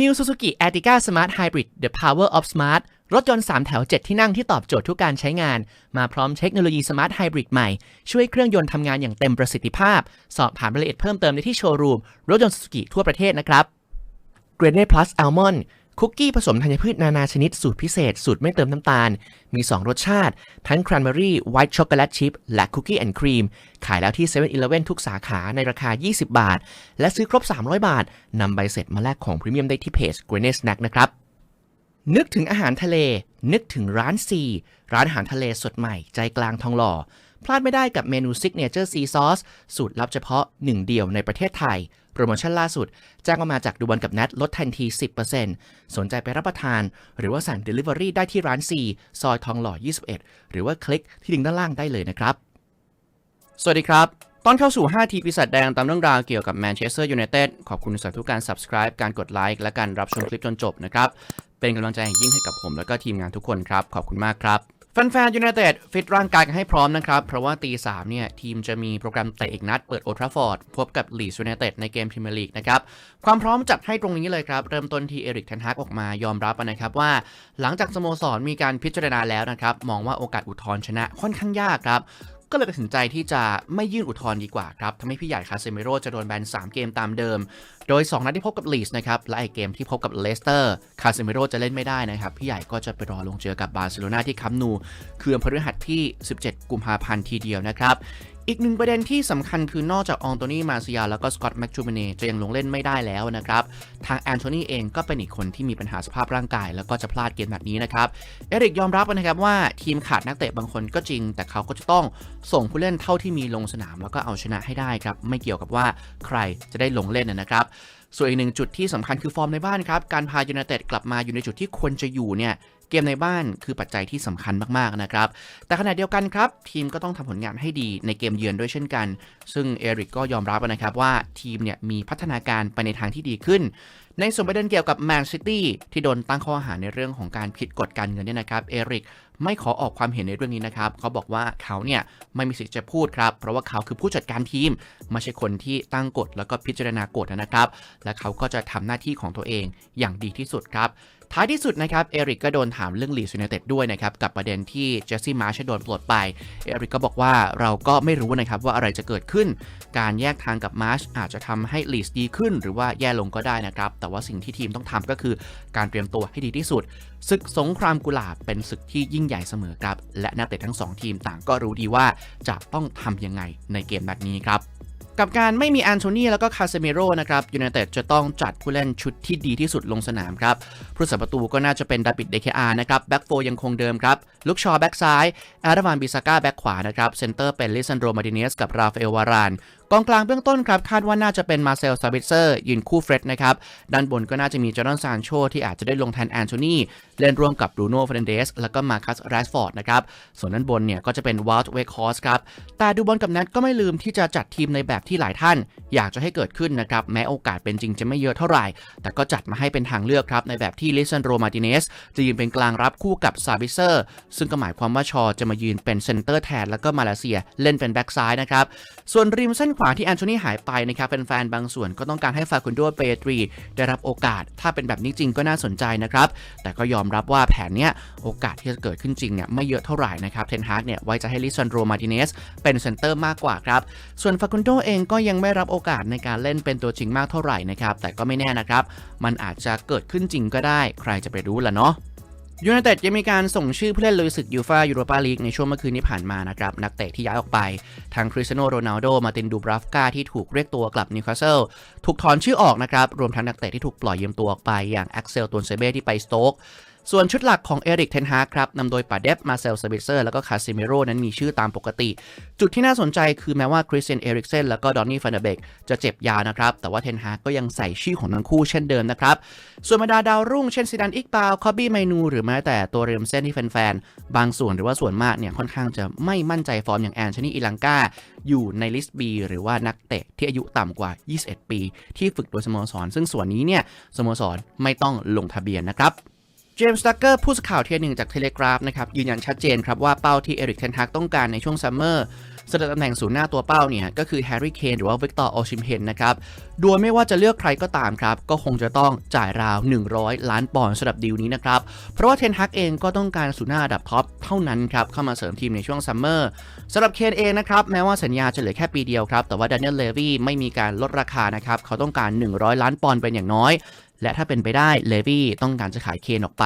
New Suzuki Ertiga Smart Hybrid The Power of Smart รถยนต์ 3 แถว 7 ที่นั่งที่ตอบโจทย์ทุกการใช้งาน มาพร้อมเทคโนโลยีสมาร์ทไฮบริดใหม่ ช่วยเครื่องยนต์ทำงานอย่างเต็มประสิทธิภาพ สอบถามรายละเอียดเพิ่มเติมได้ที่โชว์รูม รถยนต์ Suzuki ทั่วประเทศนะครับ g r e n e Plus Almond คุกกี้ผสมธัญพืชนานาชนิดสูตรพิเศษ สูตรไม่เติมน้ำตาล มี 2 รสชาติ ทั้ง Cranberry White Chocolate Chip และ Cookie and Cream ขายแล้วที่7 e เ e ่ e ทุกสาขาในราคา 20 บาท และซื้อครบ 300 บาท นำใบเสร็จมาแลกของพรีเมียมได้ที่เพจ g r a n e Snack นะครับ นึกถึงอาหารทะเล นึกถึงร้านซีร้านอาหารทะเลสดใหม่ใจกลางทองหล่อ พลาดไม่ได้กับเมนูซิกเนเจอร์ซีซอสสูตรลับเฉพาะหนึ่งเดียวในประเทศไทย โปรโมชั่นล่าสุด แจ้งออกมาจากดูบอลกับแนทลดทันที 10%สนใจไปรับประทาน หรือว่าสั่ง Delivery ได้ที่ร้านซีซอยทองหล่อ 21 หรือว่าคลิกที่ลิงก์ด้านล่างได้เลยนะครับ สวัสดีครับ ตอนเข้าสู่ 5 ทีปีศาจแดงตามเรื่องราวเกี่ยวกับแมนเชสเตอร์ยูไนเต็ดขอบคุณสำหรับทุกการ subscribe การกดไลค์และการรับชมคลิปจนจบนะครับเป็นกำลังใจอย่างยิ่งให้กับผม และก็ทีมงานทุกคนครับขอบคุณมากครับ แฟนๆยูไนเต็ดฟิตร่างกายกันให้พร้อมนะครับ เพราะว่าตีสามเนี่ยทีมจะมีโปรแกรมเตะอีกนัดเปิดโอทราฟอร์ดพบกับลีสยูไนเต็ดในเกมพรีเมียร์ลีกนะครับ ความพร้อมจัดให้ตรงนี้เลยครับ เริ่มต้นที่เอริกเทนฮากออกมายอมรับนะครับว่า หลังจากสโมสรมีการพิจารณาแล้วนะครับ มองว่าโอกาสอุทธรณ์ชนะค่อนข้างยากครับ ก็เลยตัดสินใจที่จะไม่ยื่นอุทธรณ์ดีกว่าครับทำให้พี่ใหญ่คาเซมิโร่จะโดนแบน 3 เกมตามเดิม โดย 2 นัดที่พบกับลีสนะครับ และไอเกมที่พบกับเลสเตอร์คาเซมิโร่จะเล่นไม่ได้นะครับ พี่ใหญ่ก็จะไปรอลงเจอกับบาร์เซโลนาที่คัมนู คือวันพฤหัสที่ 17 กุมภาพันธ์ทีเดียวนะครับ อีกหนึ่งประเด็นที่สำคัญคือนอกจากอองโตนี่มาเซียแล้วก็สกอตต์แม็กจูเมเนจะยังลงเล่นไม่ได้แล้วนะครับ ทางแอนโทนีเองก็เป็นอีกคนที่มีปัญหาสภาพร่างกาย แล้วก็จะพลาดเกมแบบนี้นะครับ เอริกยอมรับนะครับว่าทีมขาดนักเตะบางคนก็จริง แต่เขาก็จะต้องส่งผู้เล่นเท่าที่มีลงสนามแล้วก็เอาชนะให้ได้ครับ ไม่เกี่ยวกับว่าใครจะได้ลงเล่นนะครับส่วนอีกหนึ่งจุดที่สำคัญคือฟอร์มในบ้านครับ การพายูไนเต็ดกลับมาอยู่ในจุดที่ควรจะอยู่เนี่ย กมในบ้านคือปัจจัยที่สำคัญมากๆนะครับ แต่ขณะเดียวกันครับ ทีมก็ต้องทำผลงานให้ดีในเกมเยือนด้วยเช่นกัน ซึ่งเอริกก็ยอมรับนะครับว่าทีมเนี่ยมีพัฒนาการไปในทางที่ดีขึ้น ในส่วนประเด็นเกี่ยวกับแมนซิตี้ที่โดนตั้งข้อหาในเรื่องของการผิดกฎการเงินเนี่ยนะครับเอริกไม่ขอออกความเห็นในเรื่องนี้นะครับ เขาบอกว่าเขาเนี่ยไม่มีสิทธิ์จะพูดครับ เพราะว่าเขาคือผู้จัดการทีม ไม่ใช่คนที่ตั้งกฎแล้วก็พิจารณากฎนะครับ และเขาก็จะทำหน้าที่ของตัวเองอย่างดีที่สุดครับท้ายที่สุดนะครับเอริกก็โดนถามเรื่องลีสยูไนเต็ดด้วยนะครับกับประเด็นที่เจสซี่มาร์ชโดนปลดไปเอริกก็บอกว่าเราก็ไม่รู้นะครับว่าอะไรจะเกิดขึ้น การแยกทางกับมาร์ชอาจจะทำให้ลีสดีขึ้น หรือว่าแย่ลงก็ได้นะครับแต่ว่าสิ่งที่ทีมต้องทำก็คือการเตรียมตัวให้ดีที่สุดศึกสงครามกุหลาบเป็นศึกที่ยิ่งใหญ่เสมอครับและนักเตะทั้งสองทีมต่างก็รู้ดีว่าจะต้องทำยังไงในเกมแบบนี้ครับ กับการไม่มีแอนโทนีแล้วก็คาเซเมโร่นะครับยูไนเต็ดจะต้องจัดผู้เล่นชุดที่ดีที่สุดลงสนามครับผู้สัประตูก็น่าจะเป็นดาบิดเดเคอาร์นะครับแบ็กโฟยังคงเดิมครับลุกชอแบ็กซ้ายอาร์วานบิซาก้าแบ็กขวานะครับเซนเตอร์เป็นลิซันโดมาดิเนสกับราฟาเอลวารานกองกลางเบื้องต้นครับคาดว่าน่าจะเป็นมาเซลซาบิเซอร์ยืนคู่เฟร็ดนะครับด้านบนก็น่าจะมีจอร์แดนซานโชที่อาจจะได้ลงแทนแอนโทนีเล่นร่วมกับบรูโน่เฟรนเดสแล้วก็มาคัสแรชฟอร์ดนะครับส่วนด้านบนเนี่ยก็จะเป็นวอลต์เวคอสครับแต่ดูบอลกับนัทก็ไม่ลืมที่จะจัดทีมในแบบที่หลายท่าน อยากจะให้เกิดขึ้นนะครับแม้โอกาสเป็นจริงจะไม่เยอะเท่าไหร่ แต่ก็จัดมาให้เป็นทางเลือกครับในแบบที่ลิซันโรมาติเนสจะยืนเป็นกลางรับคู่กับซาบิเซอร์ซึ่งก็หมายความว่าชอจะมายืนเป็นเซนเตอร์แทนแล้วก็มาเลเซียเล่นเป็นแบ็กซ้ายนะครับส่วนริมเส้นขวาที่แอนโทนีหายไปนะครับแฟนๆบางส่วนก็ต้องการให้ฟาคุนโดเปตรี ได้รับโอกาส ถ้าเป็นแบบนี้จริงก็น่าสนใจนะครับ แต่ก็ยอมรับว่าแผนเนี้ยโอกาสที่จะเกิดขึ้นจริงเนี่ยไม่เยอะเท่าไหร่นะครับเทนฮากเนี่ยไว้จะให้ลิซันโดมาติเนสเป็นเซนเตอร์มากกว่าครับ ส่วนฟาคุนโดเองก็ยังไม่รับโอกาสในการเล่นเป็นตัวจริงมากเท่าไหร่นะครับแต่ก็ไม่แน่นะครับ มันอาจจะเกิดขึ้นจริงก็ได้ ใครจะไปรู้ล่ะเนาะ ยูไนเต็ดยังมีการส่งชื่อผู้เล่นลุยศึกยูฟายูโรปาลีกในช่วงเมื่อคืนที่ผ่านมานะครับ นักเตะที่ย้ายออกไป ทางคริสเตียโนโรนัลโด มาตินดูบราฟกาที่ถูกเรียกตัวกลับนิวคาสเซิลถูกถอนชื่อออกนะครับ รวมทั้งนักเตะที่ถูกปล่อยยืมตัวออกไปอย่างแอ็กเซลตันเซเบ้ที่ไปสโต๊ก ส่วนชุดหลักของเอริกเทนฮาครับนำโดยปาเดฟมาเซลซาบิเซอร์แล้วก็คาซิเมโรนั้นมีชื่อตามปกติ จุดที่น่าสนใจคือแม้ว่าคริสเตียนเอริกเซนแล้วก็ดอนนี่ฟันเดเบกจะเจ็บยาวนะครับ แต่ว่าเทนฮาก็ยังใส่ชื่อของทั้งคู่เช่นเดิมนะครับ ส่วนบรรดาดาวรุ่งเช่นซิดานอิกปาวคอบบี้ไมนูหรือแม้แต่ตัวเริมเส้นที่แฟนๆบางส่วนหรือว่าส่วนมากเนี่ยค่อนข้างจะไม่มั่นใจฟอร์มอย่างแอนโทนีอิลังกาอยู่ในลิสต์ B หรือว่านักเตะที่อายุต่ำกว่า 21 ปี ที่ฝึกโดยสโมสร ซึ่งส่วนนี้เนี่ยสโมสรไม่ต้องลงทะเบียนนะครับ จมส์ดักเกอร์ผู้สื่อข่าวเทียหนึ่งจากเทเลกราฟนะครับยืนยันชัดเจนครับว่าเป้าที่เอริกเทนฮากต้องการในช่วงซัมเมอร์สำหรับตำแหน่งศูนย์หน้าตัวเป้าเนี่ยก็คือแฮร์รี่เคนหรือว่าวิกตอร์โอชิมเฮนนะครับโดยไม่ว่าจะเลือกใครก็ตามครับ ก็คงจะต้องจ่ายราว 100 ล้านปอนด์สำหรับดีลนี้นะครับ เพราะว่าเทนฮักเองก็ต้องการศูนย์หน้าระดับท็อปเท่านั้นครับเข้ามาเสริมทีมในช่วงซัมเมอร์สำหรับเคนเองนะครับแม้ว่าสัญญาจะเหลือแค่ปีเดียวครับแต่ว่าด a น i e l ลเลวีไม่มีการลดราคานะครับเขาต้องการ 100 ล้านปอนด์เป็นอย่างน้อย และถ้าเป็นไปได้เลวี่ต้องการจะขายเคนออกไป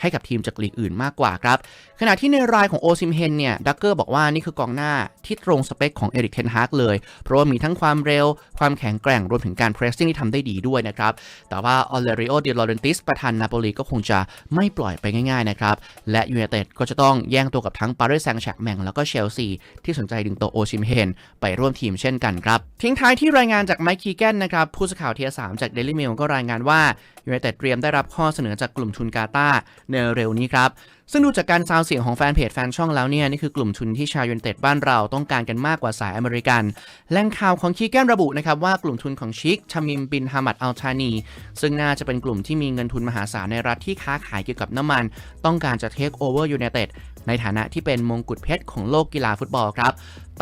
ให้กับทีมจากลีกอื่นมากกว่าครับ ขณะที่ในรายของโอซิมเฮนเนี่ยดักเกอร์บอกว่านี่คือกองหน้าที่ตรงสเปคของเอริกเทนฮากเลย เพราะว่ามีทั้งความเร็ว ความแข็งแกร่งรวมถึงการเพรสซิ่งที่ทำได้ดีด้วยนะครับ แต่ว่าออเลริโอเดลอเรนติสประธานนาโปลีก็คงจะไม่ปล่อยไปง่ายๆนะครับ และยู i นเต็ดก็จะต้องแย่งตัวกับทั้งปารีสแซงต์แชร์แมงแล้วก็เชลซีที่สนใจดึงตัวโอซิมเฮนไปร่วมทีมเช่นกันครับทิ้งท้ายที่รายงานจากไมค์คีแกนนะครับผู้สื่อข่าวเทียสามจากเดลิเมลก็รายงานว่ายู i นเต็ดเตรียมได้รับข้อเสนอจากกลุ่มทุนกาตาในเร็วนี้ครับ ซึ่งดูจากการซาวเสียงของแฟนเพจแฟนช่องแล้วเนี่ย นี่คือกลุ่มทุนที่ชาวยู i นเต็ดบ้านเราต้องการกันมากกว่าสายอเมริกัน แหล่งข่าวของคีแกนระบุนะครับว่ากลุ่มทุนของชิคชามิมบินฮามัดอัลทานี ซึ่งน่าจะเป็นกลุ่มที่มีเงินทุนมหาศาลในรัฐที่ค้าขายเกี่ยวกับน้ำมัน ต้องการจะเทคโอเวอร์ยู i นเต็ดในฐานะที่เป็นมงกุฎเพชรของโลกกีฬาฟุตบอลครับ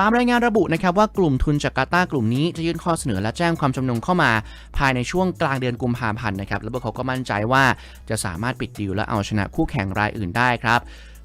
ตามรายงานระบุนะครับว่ากลุ่มทุนจากกาตากลุ่มนี้จะยื่นข้อเสนอและแจ้งความจำนงเข้ามา ภายในช่วงกลางเดือนกุมภาพันธ์นะครับแล้วพวกเขาก็มั่นใจว่าจะสามารถปิดดีลและเอาชนะคู่แข่งรายอื่นได้ครับ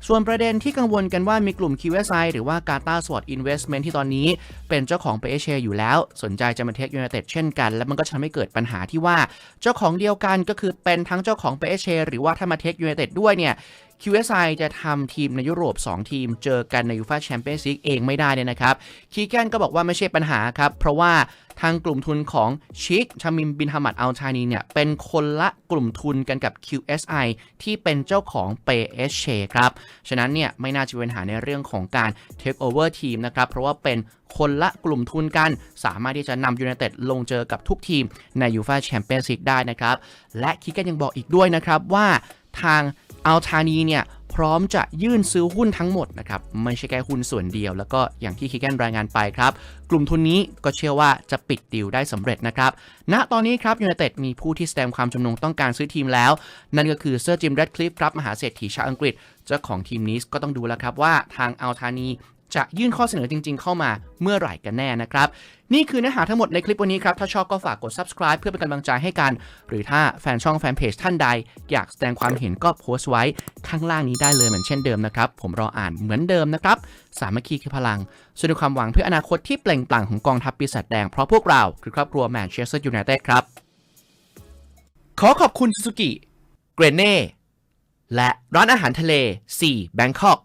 ส่วนประเด็นที่กังวลกันว่ามีกลุ่ม QSI หรือว่า Qatar Sword Investment ที่ตอนนี้เป็นเจ้าของ p h a อยู่แล้ว สนใจจะมาเทคยู i นเต็ดเช่นกัน และมันก็จะทำให้เกิดปัญหาที่ว่าเจ้าของเดียวกันก็คือเป็นทั้งเจ้าของ p h a หรือว่าถ้ามาเทคยู i นเต็ดด้วยเนี่ย QSI จะทำทีมในยุโรป 2 ทีม เจอกันในยูฟาแชมเปี้ยนส์ลีกเองไม่ได้เนี่ยนะครับ คีแกนก็บอกว่าไม่ใช่ปัญหาครับ เพราะว่าทางกลุ่มทุนของชิคชามิมบินฮามัดอัลชานีเนี่ยเป็นคนละกลุ่มทุนกันกับ QSI ที่เป็นเจ้าของ PSG ครับ ฉะนั้นเนี่ยไม่น่าจะมีปัญหาในเรื่องของการ Take over ทีมนะครับ เพราะว่าเป็นคนละกลุ่มทุนกัน สามารถที่จะนำยู i นเต็ดลงเจอกับทุกทีมในยูฟาแชมเปี้ยนส์ลีกได้นะครับ และคิกแกนยังบอกอีกด้วยนะครับว่าทาง อัลทานีเนี่ยพร้อมจะยื่นซื้อหุ้นทั้งหมดนะครับ ไม่ใช่แค่หุ้นส่วนเดียว แล้วก็อย่างที่คิกแกนรายงานไปครับ กลุ่มทุนนี้ก็เชื่อว่าจะปิดดีลได้สำเร็จนะครับณตอนนี้ครับยูไนเต็ดมีผู้ที่แสดงความจำนงต้องการซื้อทีมแล้ว นั่นก็คือเซอร์จิมแรดคลิฟครับมหาเศรษฐีชาวอังกฤษ เจ้าของทีมนี้ก็ต้องดูแล้วครับว่าทางอัลทานี จะยื่นข้อเสนอจริง ๆ เข้ามาเมื่อไหร่กันแน่นะครับ นี่คือเนื้อหาทั้งหมดในคลิปวันนี้ครับ ถ้าชอบก็ฝากกด subscribe เพื่อเป็นกำลังใจให้กัน หรือถ้าแฟนช่องแฟนเพจท่านใด อยากแสดงความเห็นก็โพสต์ไว้ข้างล่างนี้ได้เลยเหมือนเช่นเดิมนะครับ ผมรออ่านเหมือนเดิมนะครับ สามัคคีคือพลังส่วนความหวังเพื่ออนาคตที่เปล่งปลั่งของกองทัพปีศาจแดงเพราะพวกเราคือครอบครัวแมนเชสเตอร์ยูไนเต็ดครับ ขอขอบคุณซูซูกิเกรเน่และร้านอาหารทะเล4 Bangkok